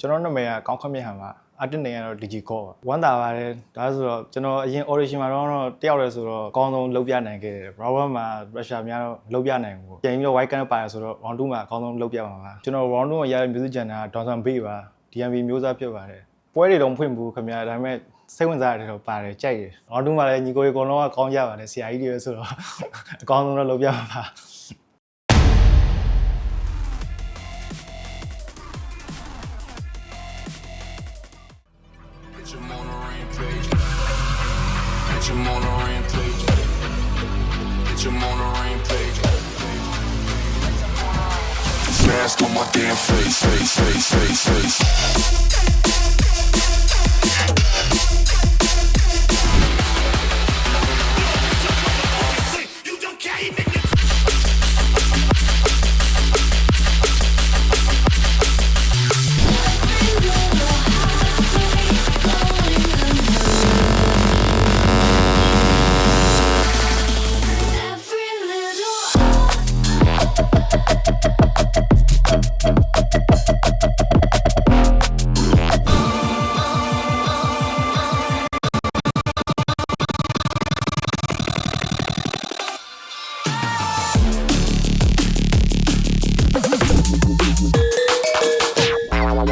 ကျွန်တော်နာမည်ကကောင်းခတ်မြင့်ဟန်ပါအတစ်နေကတော့ DG call ပါဝမ်းသာပါတယ်ဒါဆိုတော့ကျွန်တော်အရင် audition မှာတော့တယောက်လဲဆိုတော့အကောင်းဆုံးလုပ်ပြနိုင်ခဲ့တယ် Robert မှာ pressure များတော့လုပ်ပြနိုင်ဘူးပြန်ပြီးတော့ white can ပါရဆိုတော့ round 2မှာအကောင်းဆုံးလုပ်ပြပါမှာကျွန်တော် round 2မှာရတဲ့ music channel က Donson Bay ပါ DMB မျိုးစားဖြစ်ပါတယ်ပွဲတွေတော့ဖွင့်ဘူးခင်ဗျာဒါပေမဲ့စိတ်ဝင်စားရတယ်တော့ပါတယ်ကြိုက်တယ် round 2မှာလည်းညီကိုရေအကုန်လုံးကကောင်းကြပါတယ်ဆရာကြီးတွေပဲဆိုတော့အကောင်းဆုံးတော့လုပ်ပြပါပါ Bitch, I'm on a rampage. Bitch, I'm on a rampage. Bitch, I'm on a rampage. Mask on my damn face, face, face, face, face.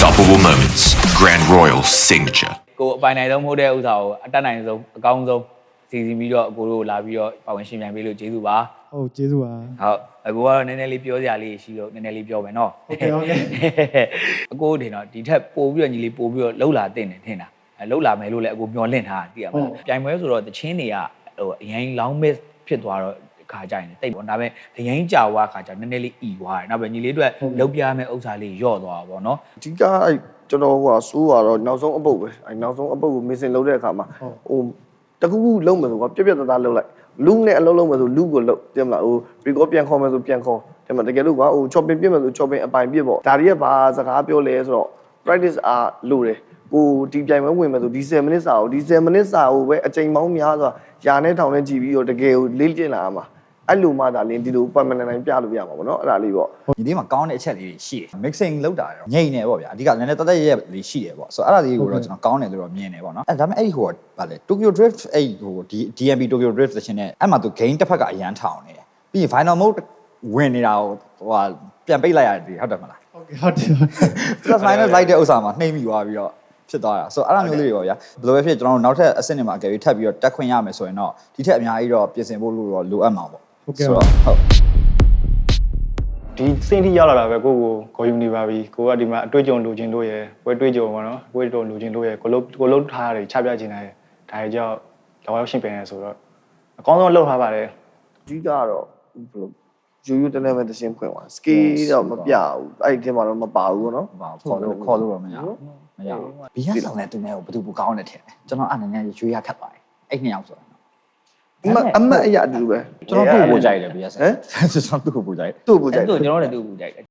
unstoppable moments. Grand Royal signature. ကိုအပိုင်နိုင်ဆုံးမဟုတ်တဲ့ဥစ္စာကိုအတက်နိုင်ဆုံးအကောင်းဆုံးစီစဉ်ပြီးတော့အကိုတို့လာပြီးတော့ပါဝင်ရှင်ပြန်ပေးလို့ကျေးဇူးပါဟုတ်ကျေးဇူးပါဟုတ်အကိုကတော့နည်းနည်းလေးပြောစရာလေးရှိလို့နည်းနည်းလေးပြောမယ်နော်ဟုတ်ကဲ့ဟုတ်ကဲ့အကိုတင်တော့ဒီထက်ပို့ပြီးတော့ညီလေးပို့ပြီးတော့လှုပ်လာတင်တယ်ထင်တာအဲလှုပ်လာမယ်လို့လည်းအကိုမျှော်လင့်ထားတာသိရမလားပြိုင်ပွဲဆိုတော့တချင်းတွေကဟိုအရင်လောင်းမစ်ဖြစ်သွားတော့ ခါကြရင်တိတ်ပေါ့ဒါပေမဲ့အရင်ကြာသွားခါကျနည်းနည်းလေးအီသွားတယ်နောက်ပဲညီလေးအတွက်လှုပ်ပြရမယ့်ဥစ္စာလေးယော့သွားတာပေါ့နော်အဓိကအဲ့ကျွန်တော်ဟိုဟာစိုးရတော့နောက်ဆုံးအပုတ်ပဲအဲ့နောက်ဆုံးအပုတ်ကိုမစ်စင်လုပ်တဲ့အခါမှာဟိုတခုခုလုံးမယ်ဆိုကပြက်ပြက်သားသားလုပ်လိုက်လူနဲ့အလုံးလုံးမယ်ဆိုလူကိုလုပ်တင်မလားဟိုရီကောပြန်ခေါ်မယ်ဆိုပြန်ခေါ်တင်မလားတကယ်လို့ကွာဟို chopping ပြစ်မယ်ဆို chopping အပိုင်ပြစ်ပေါ့ဒါတွေကဘာစကားပြောလဲဆိုတော့ practice အားလို့တယ်ကိုဒီပြိုင်ပွဲဝင်မယ်ဆိုဒီ10မိနစ်စာကိုဒီ10မိနစ်စာကိုပဲအချိန်ပေါင်းများစွာယာနဲ့ထောင်နဲ့ကြည့်ပြီးတော့တကယ်ကိုလေ့ကျင့်လာမှာ အဲ့လိုမှသာလင်းဒီလို permanent တိုင်းပြလို့ရမှာပေါ့နော်အဲ့ဒါလေးပေါ့ဒီနေ့မှာကောင်းတဲ့အချက်လေးတွေရှိတယ် mixing လောက်တာတော့ငိမ့်နေပေါ့ဗျာအဓိကလည်းနည်းနည်းတသက်ရရလေးရှိတယ်ပေါ့ဆိုတော့အဲ့ဒါလေးကိုတော့ကျွန်တော်ကောင်းတယ်လို့တော့မြင်တယ်ပေါ့နော်အဲဒါပေမဲ့အဲ့ဒီဟိုကဗာလေ Tokyo Drift အဲ့ဟိုဒီ DMB Tokyo Drift တချင်နဲ့အဲ့မှာသူ gain တစ်ဖက်ကအရန်ထောင်နေတယ်ပြီးရင် final mode ဝင်နေတာကိုဟိုဟာပြန်ပိတ်လိုက်ရတယ်ဟုတ်တယ်မလားဟုတ်ကဲ့ဟုတ်တယ် plus minus လိုက်တဲ့ဥစ္စာမှာနှိမ့်မိသွားပြီးတော့ဖြစ်သွားတာဆိုတော့အဲ့လိုမျိုးလေးတွေပေါ့ဗျာဘယ်လိုပဲဖြစ်ကျွန်တော်တို့နောက်ထပ်အဆင့်တွေမှာအကယ်၍ထပ်ပြီးတော့တက်ခွင့်ရမယ်ဆိုရင်တော့ဒီထက်အများကြီးတော့ပြင်ဆင်ဖို့လို့တော့လိုအပ်မှာပေါ့ ဟုတ်ကဲ့ပါဟုတ်ဒီစင်းထိရောက်လာတာပဲကိုကိုခေါ်ယူနေပါပြီကိုကဒီမှာအတွေ့အကြုံလိုချင်လို့ရယ်ပွဲတွေ့ကြုံပါနော်ပွဲတော်လိုချင်လို့ရယ်ကိုလုံးကိုလုံးထားရတယ်ချပြချင်တယ်ဒါရကြောင့်လောက်ရောက်ရှင်းပြန်ရဆိုတော့အကောင်းဆုံးလှုပ်ထားပါတယ်အဓိကတော့ဘယ်လိုယူယူတနေမဲ့တခြင်းဖွင့်သွား scale တော့မပြဘူးအဲ့ဒီထဲမှာတော့မပါဘူးဗောနော်ခေါ်လို့ခေါ်လို့တော့မရဘူးမရဘူးဘီယာဆောင်တဲ့သူနဲ့ကိုဘယ်သူပိုကောင်းတယ်ထင်တယ်ကျွန်တော်အဲ့နည်းနည်းရွေးရခက်ပါတယ်အဲ့နှစ်ယောက်ဆိုတော့ မတ်အမတ်အရာအတူတူပဲကျွန်တော်သူ့ကိုပို့ကြိုက်တယ်ဘီယာဆောင်ဟမ်ကျွန်တော်သူ့ကိုပို့ကြိုက်တယ်သူ့ကိုကြိုအဲ့က်တယ်တို့ကျွန်တော်လည်းသူ့ကိုကြိုက်တယ်